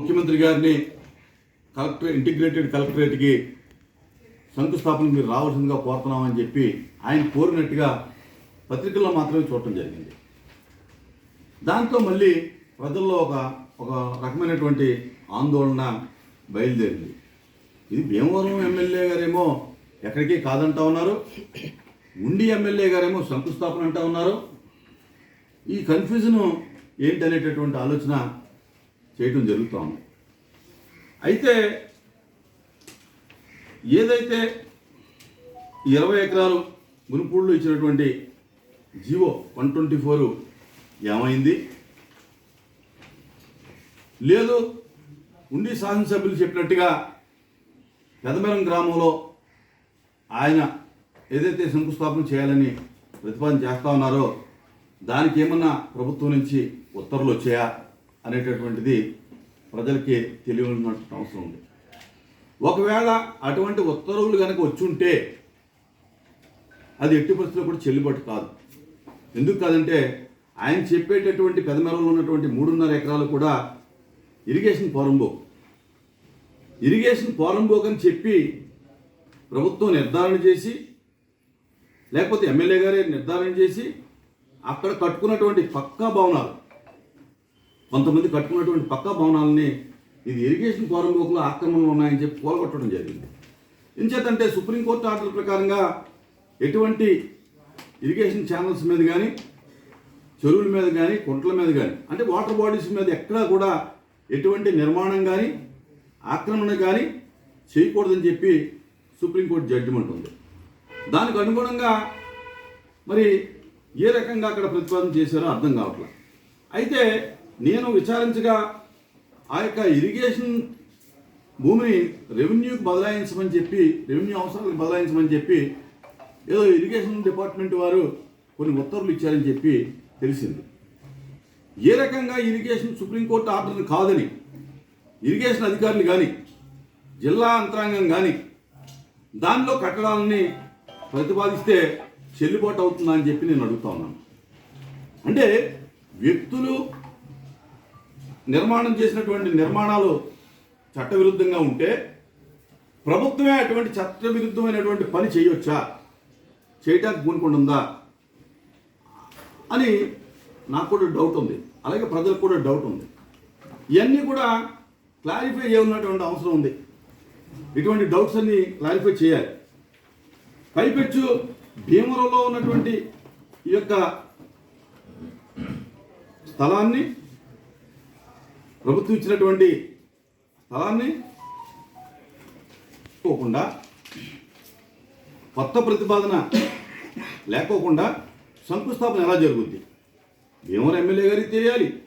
ముఖ్యమంత్రి గారిని collector integrated కలెక్టరేట్కి శంకుస్థాపనకు మీరు రావాల్సిందిగా కోరుతున్నామని చెప్పి ఆయన కోరినట్టుగా పత్రికల్లో మాత్రమే చూడటం జరిగింది. దాంతో మళ్ళీ ప్రజల్లో ఒక ఒక రకమైనటువంటి ఆందోళన బయలుదేరింది. ఇది భీమవరం ఎమ్మెల్యే గారేమో ఎక్కడికి కాదంటా ఉన్నారు. ఉండి ఎమ్మెల్యే గారేమో శంకుస్థాపన అంటా ఉన్నారు. ఈ కన్ఫ్యూజను ఏంటనేటటువంటి ఆలోచన చేయటం జరుగుతాము అయితే ఏదైతే ఇరవై ఎకరాలు గునుపూళ్ళు ఇచ్చినటువంటి జీవో వన్ ట్వంటీ ఫోర్ ఏమైంది? లేదు ఉండి శాసనసభ్యులు చెప్పినట్టుగా పెదమరం గ్రామంలో ఆయన ఏదైతే శంకుస్థాపన చేయాలని ప్రతిపాదన చేస్తా ఉన్నారో దానికి ఏమన్నా ప్రభుత్వం నుంచి ఉత్తర్వులు వచ్చాయా? అనేటటువంటిది ప్రజలకి తెలియనటువంటి అవసరం ఉంది. ఒకవేళ అటువంటి ఉత్తర్వులు కనుక వచ్చుంటే అది ఎట్టి పరిస్థితుల్లో కూడా చెల్లుబాటు కాదు. ఎందుకు కాదంటే ఆయన చెప్పేటటువంటి పెదమెరలో ఉన్నటువంటి మూడున్నర ఎకరాలు కూడా ఇరిగేషన్ పోరంబో ఇరిగేషన్ పోరంబోక్ అని చెప్పి ప్రభుత్వం నిర్ధారణ చేసి లేకపోతే ఎమ్మెల్యే గారే నిర్ధారణ చేసి అక్కడ కట్టుకున్నటువంటి పక్కా భవనాలు కొంతమంది కట్టుకున్నటువంటి పక్కా భవనాలని ఇది ఇరిగేషన్ పోరంబోకులో ఆక్రమణలు ఉన్నాయని చెప్పి కూలగొట్టడం జరిగింది. ఎంచేతంటే సుప్రీంకోర్టు ఆర్డర్ ప్రకారంగా ఎటువంటి ఇరిగేషన్ ఛానల్స్ మీద కానీ చెరువుల మీద కానీ కుంటల మీద కానీ అంటే వాటర్ బాడీస్ మీద ఎక్కడా కూడా ఎటువంటి నిర్మాణం కానీ ఆక్రమణ కానీ చేయకూడదని చెప్పి సుప్రీంకోర్టు జడ్జిమెంట్ ఉంది. దానికి అనుగుణంగా మరి ఏ రకంగా అక్కడ ప్రతిపాదన చేశారో అర్థం కావట్లేదు. అయితే నేను విచారించగా ఆ యొక్క ఇరిగేషన్ భూమిని రెవెన్యూకి బదలాయించమని చెప్పి రెవెన్యూ అవసరాలకు బదలాయించమని చెప్పి ఏదో ఇరిగేషన్ డిపార్ట్మెంట్ వారు కొన్ని ఉత్తర్వులు ఇచ్చారని చెప్పి తెలిసింది. ఏ రకంగా ఇరిగేషన్ సుప్రీంకోర్టు ఆర్డర్ కాదని ఇరిగేషన్ అధికారులు కానీ జిల్లా అంతరాంగం కానీ దానిలో కట్టడాలని ప్రతిపాదిస్తే చెల్లుబాటు అవుతుందా అని చెప్పి నేను అడుగుతా ఉన్నాను. అంటే వ్యక్తులు నిర్మాణం చేసినటువంటి నిర్మాణాలు చట్టవిరుద్ధంగా ఉంటే ప్రభుత్వమే అటువంటి చట్టవిరుద్ధమైనటువంటి పని చేయొచ్చా? చేయటానికి పూనుకొని ఉందా? అని నాకు కూడా డౌట్ ఉంది. అలాగే ప్రజలకు కూడా డౌట్ ఉంది. ఇవన్నీ కూడా క్లారిఫై చేయనటువంటి అవసరం ఉంది. ఇటువంటి డౌట్స్ అన్ని క్లారిఫై చేయాలి. పైపెచ్చు భీమవరంలో ఉన్నటువంటి ఈ యొక్క స్థలాన్ని ప్రభుత్వం ఇచ్చినటువంటి స్థలాన్ని పోకుండా కొత్త ప్రతిపాదన లేకోకుండా శంకుస్థాపన ఎలా జరుగుద్ది? భీమవరం ఎమ్మెల్యే గారికి తెలియాలి.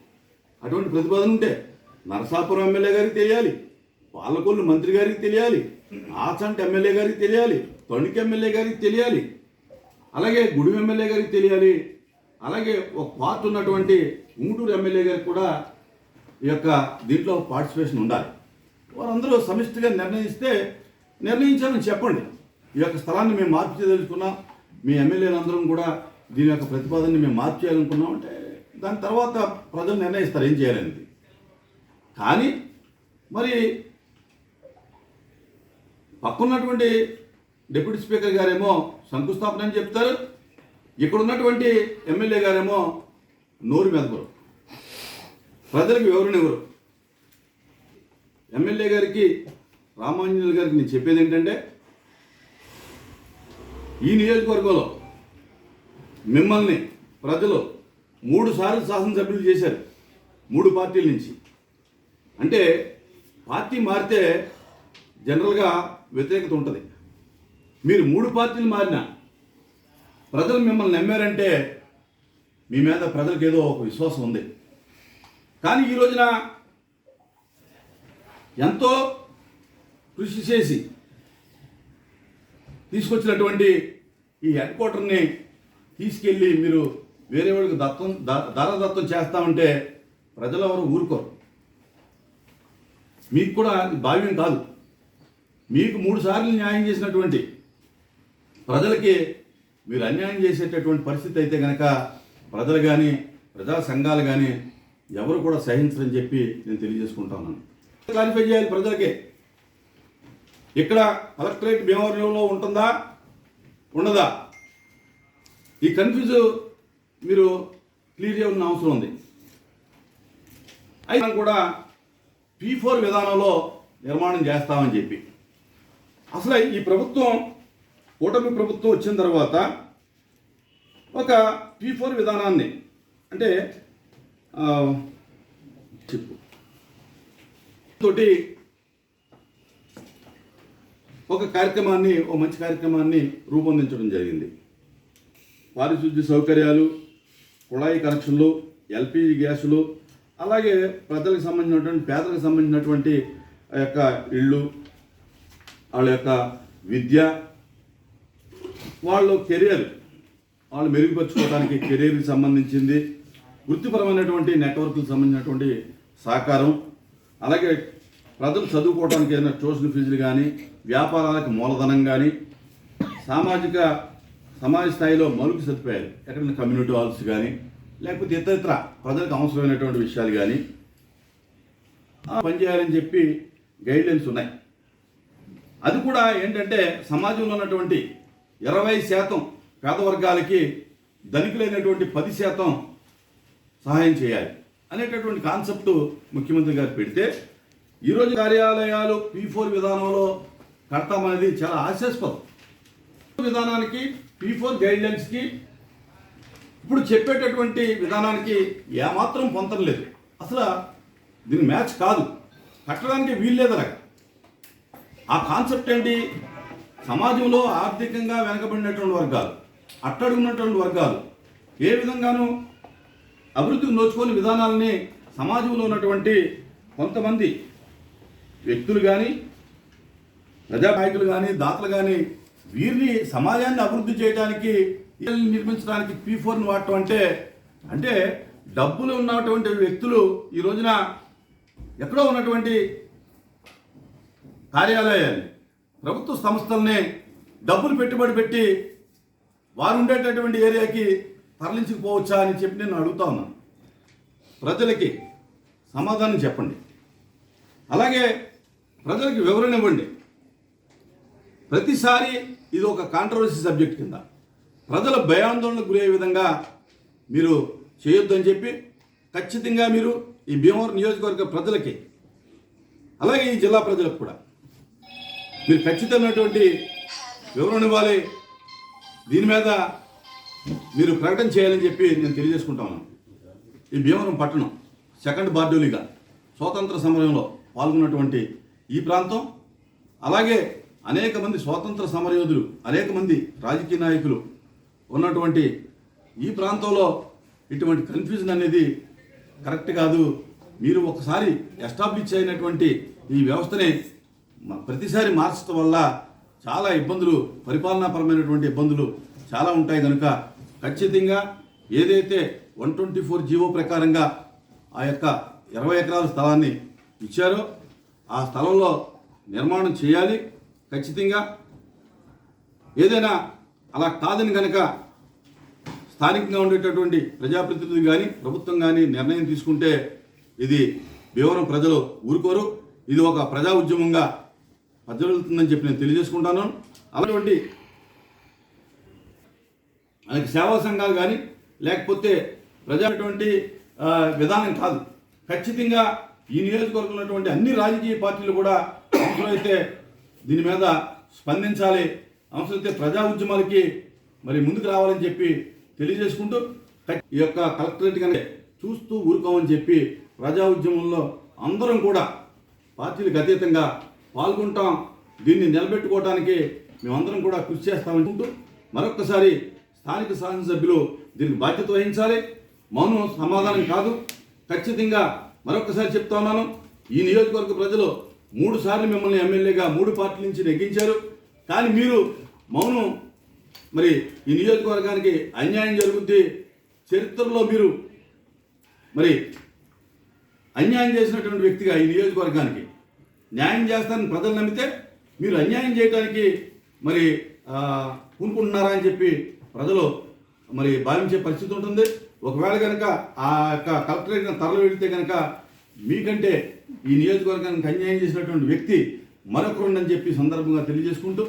అటువంటి ప్రతిపాదన ఉంటే నరసాపురం ఎమ్మెల్యే గారికి తెలియాలి. పాలకొల్లు మంత్రి గారికి తెలియాలి. ఆచంట ఎమ్మెల్యే గారికి తెలియాలి. తణుకు ఎమ్మెల్యే గారికి తెలియాలి. అలాగే గుడి ఎమ్మెల్యే గారికి తెలియాలి. అలాగే ఒక పార్ట్ ఉన్నటువంటి ఉంగుటూరు ఎమ్మెల్యే గారికి కూడా ఈ యొక్క దీంట్లో పార్టిసిపేషన్ ఉండాలి. వారందరూ సమిష్టిగా నిర్ణయిస్తే నిర్ణయించామని చెప్పండి. ఈ యొక్క స్థలాన్ని మేము మార్పు చేయదలుచుకున్నాం. మీ ఎమ్మెల్యేలందరం కూడా దీని యొక్క ప్రతిపాదనని మేము మార్పు చేయాలనుకున్నాం అంటే దాని తర్వాత ప్రజలు నిర్ణయిస్తారు ఏం చేయాలనేది. కానీ మరి పక్కన్నటువంటి డిప్యూటీ స్పీకర్ గారేమో శంకుస్థాపన అని చెప్తారు. ఇక్కడ ఉన్నటువంటి ఎమ్మెల్యే గారేమో నోరు మెదపరు ప్రజలకు వివరణ ఇవ్వరు ఎమ్మెల్యే గారికి రామాంజనేయులు గారికి నేను చెప్పేది ఏంటంటే ఈ నియోజకవర్గంలో మిమ్మల్ని ప్రజలు మూడు సార్లు శాసనసభ్యులు చేశారు మూడు పార్టీల నుంచి. అంటే పార్టీ మారితే జనరల్గా వ్యతిరేకత ఉంటుంది. మీరు మూడు పార్టీలు మారినా ప్రజలు మిమ్మల్ని నమ్మారంటే మీ మీద ప్రజలకు ఏదో ఒక విశ్వాసం ఉంది. కానీ ఈ రోజున ఎంతో కృషి చేసి తీసుకొచ్చినటువంటి ఈ హెడ్ క్వార్టర్ని తీసుకెళ్ళి మీరు వేరే వాళ్ళకి దత్తం ద- దారదత్తం చేస్తామంటే ప్రజలు ఎవరు ఊరుకోరు. మీకు కూడా భావ్యం కాదు. మీకు మూడు సార్లు న్యాయం చేసినటువంటి ప్రజలకి మీరు అన్యాయం చేసేటటువంటి పరిస్థితి అయితే కనుక ప్రజలు కానీ ప్రజా సంఘాలు కానీ ఎవరు కూడా సహించరని చెప్పి నేను తెలియజేసుకుంటాను క్లారిఫై చేయాలి ప్రజలకే. ఇక్కడ కలెక్టరేట్ భీమవరంలో ఉంటుందా? ఉండదా? ఈ కన్ఫ్యూజ్ మీరు క్లియర్ చేయవలసిన అవసరం ఉంది. అయితే కూడా పీ ఫోర్ విధానంలో నిర్మాణం చేస్తామని చెప్పి. అసలు ఈ ప్రభుత్వం కూటమి ప్రభుత్వం వచ్చిన తర్వాత ఒక పీ ఫోర్ విధానాన్ని అంటే చెప్పు. తోటి ఒక కార్యక్రమాన్ని ఒక మంచి కార్యక్రమాన్ని రూపొందించడం జరిగింది. పారిశుద్ధ్య సౌకర్యాలు కుళాయి కనెక్షన్లు ఎల్పిజి గ్యాసులు అలాగే ప్రజలకు సంబంధించినటువంటి పేదలకు సంబంధించినటువంటి ఆ యొక్క ఇళ్ళు వాళ్ళ యొక్క విద్య వాళ్ళ కెరియర్ వాళ్ళు మెరుగుపరుచుకోవడానికి కెరీర్కి సంబంధించింది. వృత్తిపరమైనటువంటి నెట్వర్క్కి సంబంధించినటువంటి సహకారం అలాగే ప్రజలు చదువుకోవడానికి ఏదైనా ట్యూషన్ ఫీజులు కానీ వ్యాపారాలకు మూలధనం కానీ సామాజిక సమాజ స్థాయిలో మౌలిక సదుపాయాలు ఎక్కడైనా కమ్యూనిటీ హాల్స్ కానీ లేకపోతే ఇతరత్ర ప్రజలకు అవసరమైనటువంటి విషయాలు కానీ ఆ, పనిచేయాలని చెప్పి గైడ్లైన్స్ ఉన్నాయి. అది కూడా ఏంటంటే సమాజంలో ఉన్నటువంటి ఇరవై శాతం పేద వర్గాలకి ధనికులైనటువంటి పది శాతం సహాయం చేయాలి అనేటటువంటి కాన్సెప్ట్ ముఖ్యమంత్రి గారు పెడితే ఈరోజు కార్యాలయాలు పీ ఫోర్ విధానంలో కడతామనేది చాలా ఆశాస్పదం విధానానికి పీ ఫోర్ గైడ్లైన్స్కి ఇప్పుడు చెప్పేటటువంటి విధానానికి ఏమాత్రం పొంతం లేదు. అసలు దీని మ్యాచ్ కాదు. కట్టడానికి వీల్లేదు అలాగ ఆ కాన్సెప్ట్ ఏంటి? సమాజంలో ఆర్థికంగా వెనకబడినటువంటి వర్గాలు అట్టడుగున్నటువంటి వర్గాలు ఏ విధంగానూ అభివృద్ధికి నోచుకోని విధానాలని సమాజంలో ఉన్నటువంటి కొంతమంది వ్యక్తులు కానీ ప్రజానాయకులు కానీ దాతలు కానీ వీరిని సమాజాన్ని అభివృద్ధి చేయడానికి నిర్మించడానికి పీ ఫోర్ని వాడటం అంటే అంటే డబ్బులు ఉన్నటువంటి వ్యక్తులు ఈ రోజున ఎక్కడో ఉన్నటువంటి కార్యాలయాన్ని ప్రభుత్వ సంస్థల్ని డబ్బులు పెట్టుబడి పెట్టి వారు ఉండేటటువంటి ఏరియాకి తరలించుకుపోవచ్చా అని చెప్పి నేను అడుగుతా ఉన్నాను ప్రజలకి సమాధానం చెప్పండి. అలాగే ప్రజలకి వివరణ ఇవ్వండి. ప్రతిసారి ఇది ఒక కాంట్రవర్సీ సబ్జెక్ట్ కింద. ప్రజల భయాందోళనకు గురయ్యే విధంగా మీరు చేయొద్దని చెప్పి ఖచ్చితంగా మీరు ఈ భీమవరం నియోజకవర్గ ప్రజలకి అలాగే ఈ జిల్లా ప్రజలకు కూడా మీరు ఖచ్చితమైనటువంటి వివరణ ఇవ్వాలి. దీని మీద మీరు ప్రకటన చేయాలని చెప్పి నేను తెలియజేసుకుంటాను ఈ భీమవరం పట్టణం సెకండ్ బార్డోలిగా స్వాతంత్ర సమరంలో పాల్గొన్నటువంటి ఈ ప్రాంతం అలాగే అనేక మంది స్వాతంత్ర సమరయోధులు అనేక మంది రాజకీయ నాయకులు ఉన్నటువంటి ఈ ప్రాంతంలో ఇటువంటి కన్ఫ్యూజన్ అనేది కరెక్ట్ కాదు. మీరు ఒకసారి ఎస్టాబ్లిష్ అయినటువంటి ఈ వ్యవస్థని ప్రతిసారి మార్చడం వల్ల చాలా ఇబ్బందులు పరిపాలనాపరమైనటువంటి ఇబ్బందులు చాలా ఉంటాయి. కనుక ఖచ్చితంగా ఏదైతే వన్ ట్వంటీ ఫోర్ జీవో ప్రకారంగా ఆ యొక్క ఇరవై ఎకరాల స్థలాన్ని ఇచ్చారో ఆ స్థలంలో నిర్మాణం చేయాలి. ఖచ్చితంగా ఏదైనా అలా కాదని కనుక స్థానికంగా ఉండేటటువంటి ప్రజాప్రతినిధులు కానీ ప్రభుత్వం కానీ నిర్ణయం తీసుకుంటే ఇది భీవరం ప్రజలు ఊరుకోరు. ఇది ఒక ప్రజా ఉద్యమంగా పద్దెలుతుందని చెప్పి నేను తెలియజేసుకుంటాను. అలాంటి అది సేవా సంఘాలు కానీ లేకపోతే ప్రజాటువంటి విధానం కాదు. ఖచ్చితంగా ఈ నియోజకవర్గంలో ఉన్నటువంటి అన్ని రాజకీయ పార్టీలు కూడా అవసరమైతే దీని మీద స్పందించాలి. అవసరమైతే ప్రజా ఉద్యమాలకి మరి ముందుకు రావాలని చెప్పి తెలియజేసుకుంటూ ఈ యొక్క కలెక్టరేట్ కనుక చూస్తూ ఊరుకోమని చెప్పి ప్రజా ఉద్యమంలో అందరం కూడా పార్టీలకు అతీతంగా పాల్గొంటాం. దీన్ని నిలబెట్టుకోవడానికి మేమందరం కూడా కృషి చేస్తామనుకుంటూ మరొక్కసారి స్థానిక శాసనసభ్యులు దీనికి బాధ్యత వహించాలి. మౌనం సమాధానం కాదు. ఖచ్చితంగా మరొకసారి చెప్తా ఉన్నాను. ఈ నియోజకవర్గ ప్రజలు మూడు సార్లు మిమ్మల్ని ఎమ్మెల్యేగా మూడు పార్టీల నుంచి నెగ్గించారు. కానీ మీరు మౌనం మరి ఈ నియోజకవర్గానికి అన్యాయం జరుగుద్ది చరిత్రలో మీరు మరి అన్యాయం చేసినటువంటి వ్యక్తిగా ఈ నియోజకవర్గానికి న్యాయం చేస్తానని ప్రజలు నమ్మితే మీరు అన్యాయం చేయడానికి మరి పూనుకుంటున్నారా అని చెప్పి ప్రజలు మరి భావించే పరిస్థితి ఉంటుంది. ఒకవేళ కనుక ఆ యొక్క కలెక్టరేట్ తరలి వెళితే కనుక మీకంటే ఈ నియోజకవర్గానికి అన్యాయం చేసినటువంటి వ్యక్తి మరొకరుండని చెప్పి సందర్భంగా తెలియజేసుకుంటూ